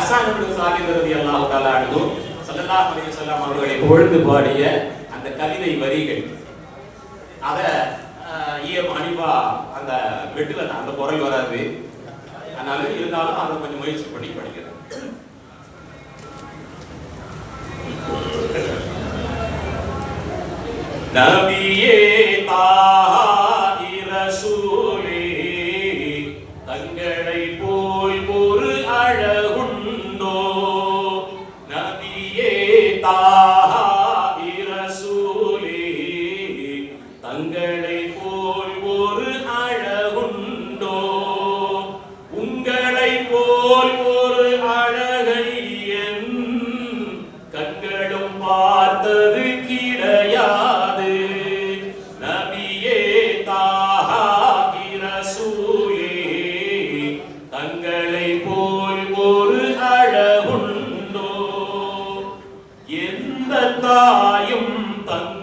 Hassan இப்னு சாலித் ரலியல்லாஹு தஆலா அன்ஹு ஸல்லல்லாஹு அலைஹி வஸல்லம் அவர்களை புகழ்ந்து பாடிய அந்த கவிதை வரிகள். அத ஈயம் அனிபா அந்த வெட்டுல அந்த குரல் வராது. அதனால இருந்தாலும் அதை கொஞ்சம் முயற்சி பண்ணி படிக்கிறேன். நபியே தங்களை போல் ஒரு அழகுண்டோ? எந்த தாயும் தங்க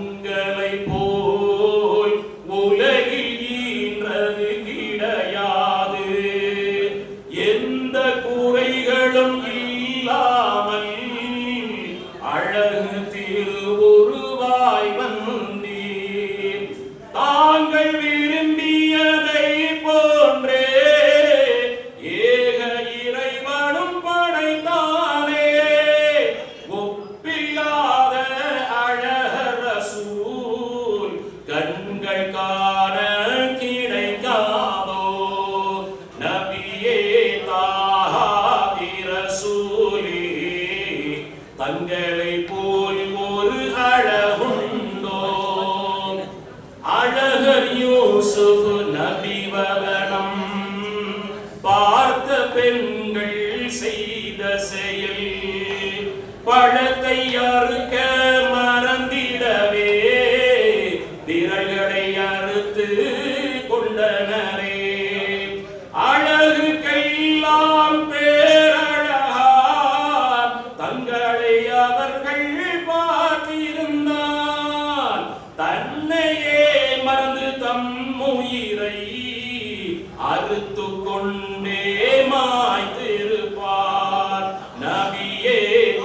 பெண்கள் செய்த செயல். பழத்தை அறுக்க மறந்திடவே. விரல்களை அறுத்து கொண்டனரே. அழகுக்கெல்லாம் பேரழகா தங்களை அவர்கள் பார்த்திருந்தால் தன்னையே மறந்து தம் உயிரை அறுத்து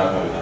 나아갑니다.